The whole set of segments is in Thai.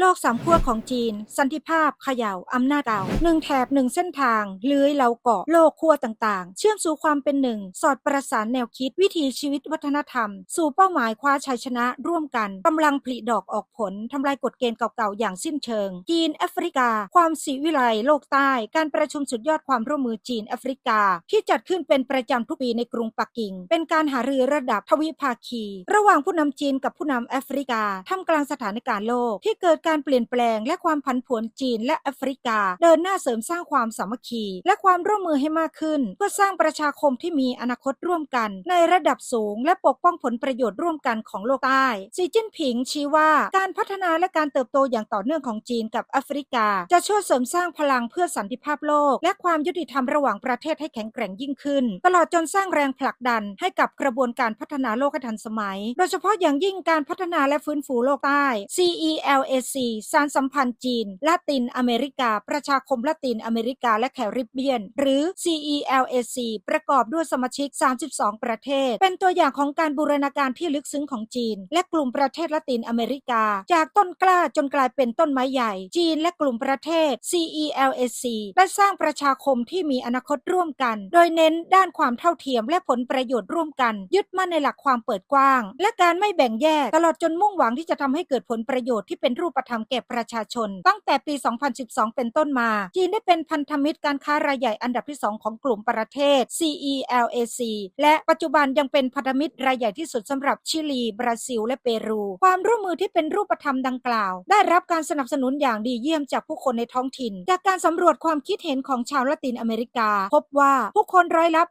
โลกสามขั้วของจีน สันติภาพเขย่าอำนาจเก่าหนึ่งแถบหนึ่งเส้นทางเลื้อยเหลาเกาะโลกขั้วต่างๆ เชื่อมสู่ความเป็นหนึ่ง สอดประสานแนวคิดวิถีชีวิตวัฒนธรรม สู่เป้าหมายคว้าชัยชนะร่วมกันกำลังผลิดอกออกผลทำลายกฎเกณฑ์เก่าๆ อย่างสิ้นเชิง จีนแอฟริกา ความสีวิไลโลกใต้ การประชุมสุดยอดความร่วมมือจีนแอฟริกา ที่จัดขึ้นเป็นประจำทุกปีในกรุงปักกิ่ง เป็นการหารือระดับทวิภาคี ระหว่างผู้นำจีนกับผู้นำแอฟริกาท่ามกลางสถานการณ์โลกที่เกิดการเปลี่ยนแปลงและความผันผวนจีนและแอฟริกา เดินหน้าเสริมสร้างความสามัคคี และความร่วมมือให้มากขึ้น เพื่อสร้างประชาคมที่มีอนาคตร่วมกัน ในระดับสูง และปกป้องผลประโยชน์ร่วมกันของโลกใต้สีจิ้นผิงชี้ว่าการพัฒนาและการเติบโตอย่างต่อเนื่องของจีนกับแอฟริกา จะช่วยเสริมสร้างพลังเพื่อสันติภาพโลก และความยุติธรรมระหว่างประเทศให้แข็งแกร่งยิ่งขึ้น ตลอดจนสร้างแรงผลักดันให้กับกระบวนการพัฒนาโลกให้ทันสมัย โดยเฉพาะอย่างยิ่งการพัฒนาและฟื้นฟูโลกใต้ CELAC สารสัมพันธ์จีน ละตินอเมริกา ประชาคมละตินอเมริกาและแคริบเบียน หรือ CELAC ประกอบด้วยสมาชิก 32 ประเทศ เป็นตัวอย่างของการบูรณาการที่ลึกซึ้งของจีน และกลุ่มประเทศละตินอเมริกา จากต้นกล้าจนกลายเป็นต้นไม้ใหญ่ จีนและกลุ่มประเทศ CELAC ได้สร้างประชาคมที่มีอนาคตร่วมกัน โดยเน้นด้านความเท่าเทียมและผลประโยชน์ร่วมกัน ยึดมั่นในหลักความเปิดกว้าง และการไม่แบ่งแยกตลอดจนมุ่งหวังที่จะทำให้เกิดผลประโยชน์ที่เป็นรูปธรรมแก่ประชาชน ตั้งแต่ปี 2012 เป็นต้นมา จีนได้เป็นพันธมิตรการค้ารายใหญ่อันดับที่ 2 ของกลุ่มประเทศ CELAC และปัจจุบันยังเป็นพันธมิตรรายใหญ่ที่สุดสำหรับชิลี บราซิล และเปรู ความร่วมมือที่เป็นรูปธรรมดังกล่าว ได้รับการสนับสนุนอย่างดีเยี่ยมจากผู้คนในท้องถิ่น จากการสำรวจความคิดเห็นของชาวละตินอเมริกา พบว่าผู้คนร้อยละ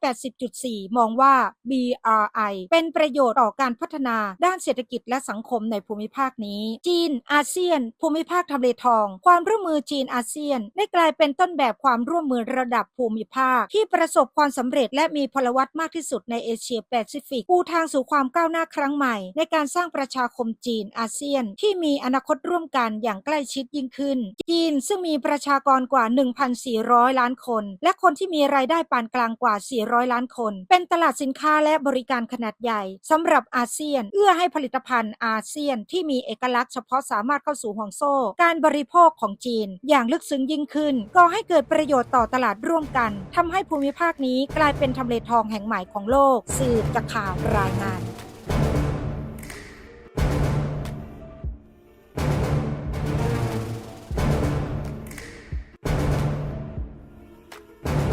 80.4 มองว่า BRI เป็นประโยชน์ต่อการพัฒนาด้านเศรษฐกิจและสังคมในภูมิภาคนี้ จีน อาเซียนภูมิภาคทำเลทอง ความร่วมมือจีนอาเซียน ได้กลายเป็นต้นแบบความร่วมมือระดับภูมิภาค ที่ประสบความสำเร็จและมีพลวัตมากที่สุดในเอเชียแปซิฟิกปูทางสู่ความก้าวหน้าครั้งใหม่ ในการสร้างประชาคมจีนอาเซียน ที่มีอนาคตร่วมกันอย่างใกล้ชิดยิ่งขึ้น จีนซึ่งมีประชากรกว่า 1,400 ล้านคน และคนที่มีรายได้ปานกลางกว่า 400 ล้านคน เป็นตลาดสินค้าและบริการขนาดใหญ่สำหรับอาเซียน เอื้อให้ผลิตภัณฑ์อาเซียน ที่มีเอกลักษณ์เฉพาะสามารถเข้าสู่ห่วงโซ่ การบริโภคของจีน อย่างลึกซึ้งยิ่งขึ้น ก็ให้เกิดประโยชน์ต่อตลาดร่วมกันทำให้ภูมิภาคนี้กลายเป็นทำเลทองแห่งใหม่ของโลก สืบจากข่าวรายงาน